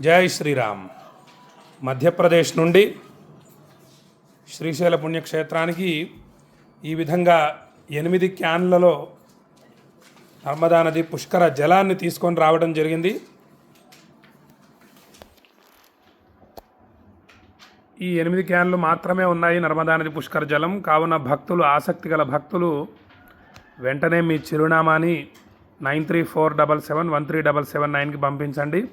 జై శ్రీరామ్. మధ్యప్రదేశ్ నుండి శ్రీశైల పుణ్యక్షేత్రానికి ఈ విధంగా ఎనిమిది క్యాన్లలో నర్మదా నది పుష్కర జలాన్ని తీసుకొని రావడం జరిగింది. ఈ ఎనిమిది క్యాన్లు మాత్రమే ఉన్నాయి నర్మదా నది పుష్కర జలం. కావున భక్తులు ఆసక్తి గల భక్తులు వెంటనే మీ చిరునామాని nine three four double seven one three double seven నైన్కి పంపించండి.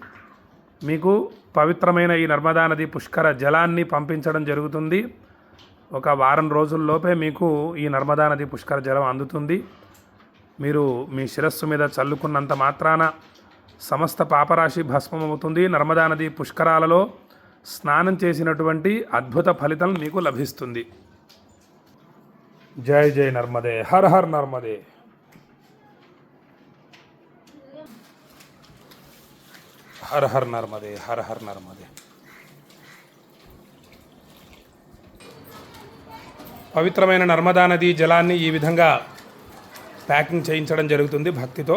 మీకు పవిత్రమైన ఈ నర్మదా నది పుష్కర జలాన్ని పంపించడం జరుగుతుంది. ఒక వారం రోజుల్లోపే మీకు ఈ నర్మదా నది పుష్కర జలం అందుతుంది. మీరు మీ శిరస్సు మీద చల్లుకున్నంత మాత్రాన సమస్త పాపరాశి భస్మమవుతుంది. నర్మదా నది పుష్కరాలలో స్నానం చేసినటువంటి అద్భుత ఫలితం మీకు లభిస్తుంది. జై జై నర్మదే హర్ హర్ నర్మదే. హర హర్ నర్మదే హర హర్ నర్మదే. పవిత్రమైన నర్మదా నది జలాన్ని ఈ విధంగా ప్యాకింగ్ చేయించడం జరుగుతుంది భక్తితో.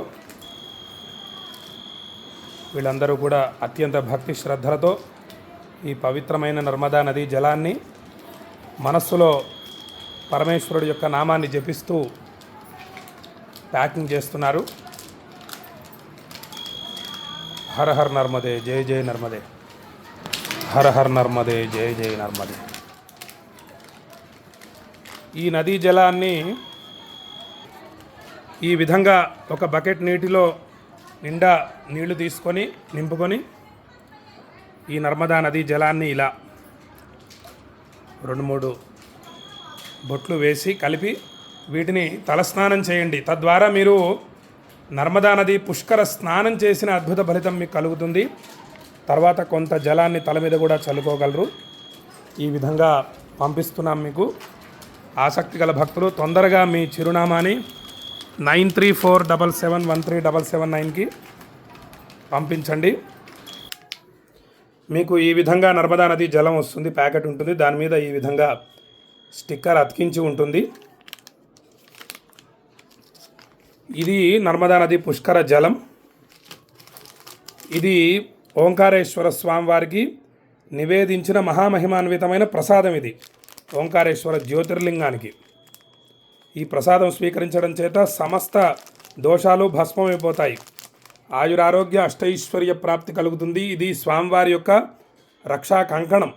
వీళ్ళందరూ కూడా అత్యంత భక్తి శ్రద్ధలతో ఈ పవిత్రమైన నర్మదా నది జలాన్ని మనస్సులో పరమేశ్వరుడు యొక్క నామాన్ని జపిస్తూ ప్యాకింగ్ చేస్తున్నారు. హర హర్ నర్మదే జై జై నర్మదే. హర హర్ నర్మదే జై జై నర్మదే. ఈ నదీ జలాన్ని ఈ విధంగా ఒక బకెట్ నీటిలో నిండా నీళ్ళు తీసుకొని నింపుకొని ఈ నర్మదా నదీ జలాన్ని ఇలా రెండు మూడు బొట్లు వేసి కలిపి వీటిని తలస్నానం చేయండి. తద్వారా మీరు నర్మదా నది పుష్కర స్నానం చేసిన అద్భుత ఫలితం మీకు కలుగుతుంది. తర్వాత కొంత జలాన్ని తల మీద కూడా చల్లుకోగలరు. ఈ విధంగా పంపిస్తున్నాం మీకు. ఆసక్తి గల భక్తులు తొందరగా మీ చిరునామాని nine three four double seven one three double seven నైన్కి పంపించండి. మీకు ఈ విధంగా నర్మదా నది జలం వస్తుంది ప్యాకెట్ ఉంటుంది. దాని మీద ఈ విధంగా స్టిక్కర్ అతికించి ఉంటుంది. ఇది నర్మదా నది పుష్కర జలం. ఇది ఓంకారేశ్వర స్వామివారికి నివేదించిన మహామహిమాన్వితమైన ప్రసాదం ఇది ఓంకారేశ్వర జ్యోతిర్లింగానికి. ఈ ప్రసాదం స్వీకరించడం చేత సమస్త దోషాలు భస్మమైపోతాయి. ఆయురారోగ్య అష్టైశ్వర్య ప్రాప్తి కలుగుతుంది. ఇది స్వామివారి యొక్క రక్షా కంకణం.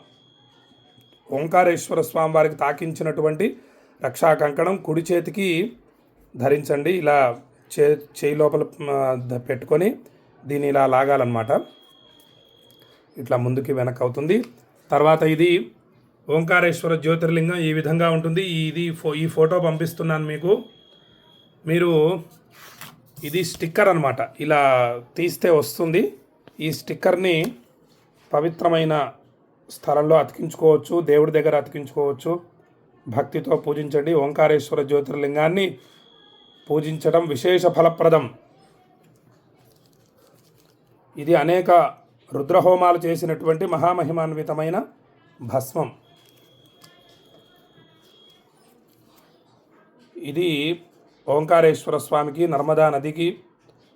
ఓంకారేశ్వర స్వామివారికి తాకించినటువంటి రక్షా కంకణం కుడి చేతికి ధరించండి. ఇలా చే చేయి లోపల పెట్టుకొని దీన్ని ఇలా లాగాలన్నమాట. ఇట్లా ముందుకి వెనక్కి అవుతుంది తర్వాత ఇది ఓంకారేశ్వర జ్యోతిర్లింగం ఈ విధంగా ఉంటుంది. ఇది ఫో ఈ ఫోటో పంపిస్తున్నాను మీకు. మీరు ఇది స్టిక్కర్ అనమాట ఇలా తీస్తే వస్తుంది. ఈ స్టిక్కర్ని పవిత్రమైన స్థలంలో అతికించుకోవచ్చు. దేవుడి దగ్గర అతికించుకోవచ్చు. భక్తితో పూజించండి. ఓంకారేశ్వర జ్యోతిర్లింగాన్ని పూజించడం విశేష ఫలప్రదం. ఇది అనేక రుద్రహోమాలు చేసినటువంటి మహామహిమాన్వితమైన భస్మం. ఇది ఓంకారేశ్వర స్వామికి నర్మదా నదికి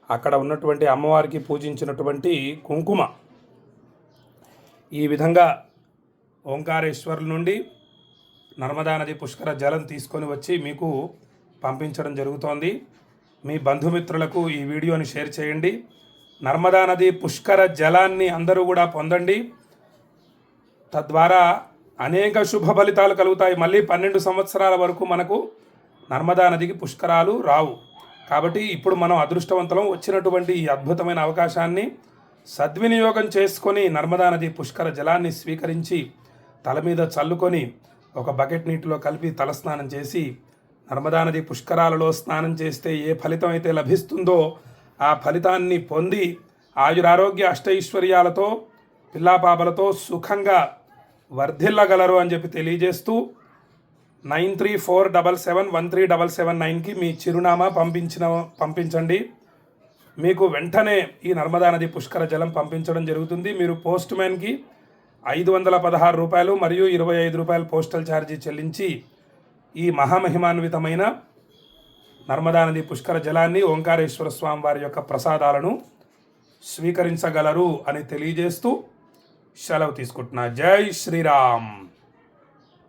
అక్కడ ఉన్నటువంటి అమ్మవారికి పూజించినటువంటి కుంకుమ. ఈ విధంగా ఓంకారేశ్వరుల నుండి నర్మదా నది పుష్కర జలం తీసుకొని వచ్చి మీకు పంపించడం జరుగుతోంది. మీ బంధుమిత్రులకు ఈ వీడియోని షేర్ చేయండి. నర్మదా నది పుష్కర జలాన్ని అందరూ కూడా పొందండి. తద్వారా అనేక శుభ ఫలితాలు కలుగుతాయి. మళ్ళీ పన్నెండు సంవత్సరాల వరకు మనకు నర్మదా నదికి పుష్కరాలు రావు. కాబట్టి ఇప్పుడు మనం అదృష్టవంతులం వచ్చినటువంటి ఈ అద్భుతమైన అవకాశాన్ని సద్వినియోగం చేసుకొని నర్మదా నది పుష్కర జలాన్ని స్వీకరించి తల మీద చల్లుకొని ఒక బకెట్ నీటిలో కలిపి తలస్నానం చేసి నర్మదా నది పుష్కరాలలో స్నానం చేస్తే ఏ ఫలితం అయితే లభిస్తుందో ఆ ఫలితాన్ని పొంది ఆయురారోగ్య అష్టైశ్వర్యాలతో పిల్లాపాపలతో సుఖంగా వర్ధిల్లగలరు అని చెప్పి తెలియజేస్తూ nine three four double seven one three double seven నైన్కి మీ చిరునామా పంపించిన పంపించండి. మీకు వెంటనే ఈ నర్మదా నది పుష్కర జలం పంపించడం జరుగుతుంది. మీరు పోస్ట్ మ్యాన్కి ఐదు వందల పదహారు రూపాయలు మరియు ఇరవై ఐదు రూపాయలు పోస్టల్ ఛార్జీ చెల్లించి ఈ మహామహిమాన్వితమైన నర్మదా నది పుష్కర జలాన్ని ఓంకారేశ్వర స్వామి వారి యొక్క ప్రసాదాలను స్వీకరించగలరు అని తెలియజేస్తూ సెలవు తీసుకుంటున్నా. జై శ్రీరామ్.